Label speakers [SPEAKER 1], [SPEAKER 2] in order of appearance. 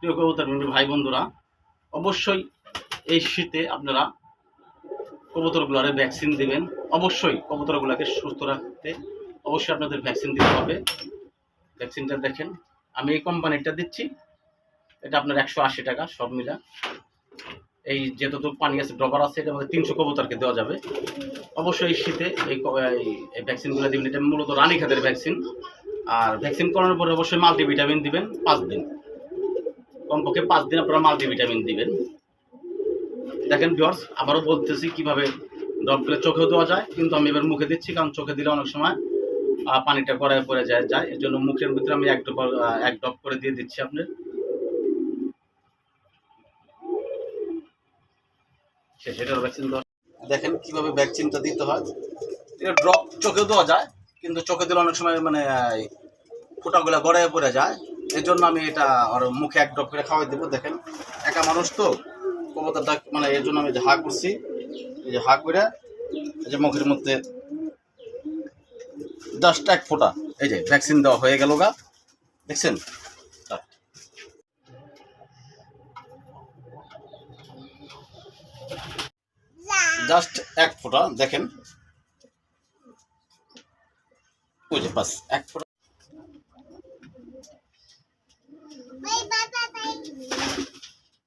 [SPEAKER 1] প্রিয় কবুতর ভাই বন্ধুরা, অবশ্যই এই শীতে আপনারা কবুতরগুলোরে ভ্যাকসিন দিবেন। অবশ্যই কবুতরগুলোকে সুস্থ রাখতে অবশ্যই আপনাদের ভ্যাকসিন দিতে হবে। ভ্যাকসিনটা দেখেন, আমি এই কোম্পানিটা দিচ্ছি। এটা আপনার একশো আশি টাকা সব মিলা। এই যেতটুকু পানি আছে, ড্রপার আছে, এটা আমাদের তিনশো কবুতরকে দেওয়া যাবে। অবশ্যই শীতে এই- এই ভ্যাকসিনগুলো দিবেন। এটা মূলত রানী খাদের ভ্যাকসিন আর ভ্যাকসিন করানোর পরে অবশ্যই মাল্টিভিটামিন দিবেন পাঁচ দিন। কমপক্ষে পাঁচ দিন আপনারা মাল্টিভিটামিন দিবেন। দেখেন বিয়ার্স আবারও বলতেছি কীভাবে ড্রপগুলো চোখেও দেওয়া যায় কিন্তু আমি এবার মুখে দিচ্ছি কারণ চোখে দিলে অনেক সময় পানিটা গড়ায় পড়ে যায় যায়। এর জন্য মুখের ভিতরে আমি এক আহ, এক ড্রপ করে দিয়ে দিচ্ছি আপনার। সেটার ভ্যাকসিন দেখেন কীভাবে ভ্যাকসিনটা দিতে হয়। এটা ড্রপ চোখেও দেওয়া যায় কিন্তু চোখে দিলে অনেক সময় মানে ফোঁটাগুলো গড়ায় পড়ে যায়। এর জন্য আমি এটা আর মুখে এক ড্রপ করে খাওয়াই দেবো, দেখেন। একা মানুষ তো কবুতরটা মানে এর জন্য আমি যে হা করছি, এই যে হা করে এই যে মুখের মধ্যে জাস্ট এক ফোঁটা, এই যে ভ্যাকসিন দেওয়া হয়ে গেল গা, দেখছেন? জাস্ট এক ফোঁটা, দেখেন। ওই যে বাস, এক ফোঁটা।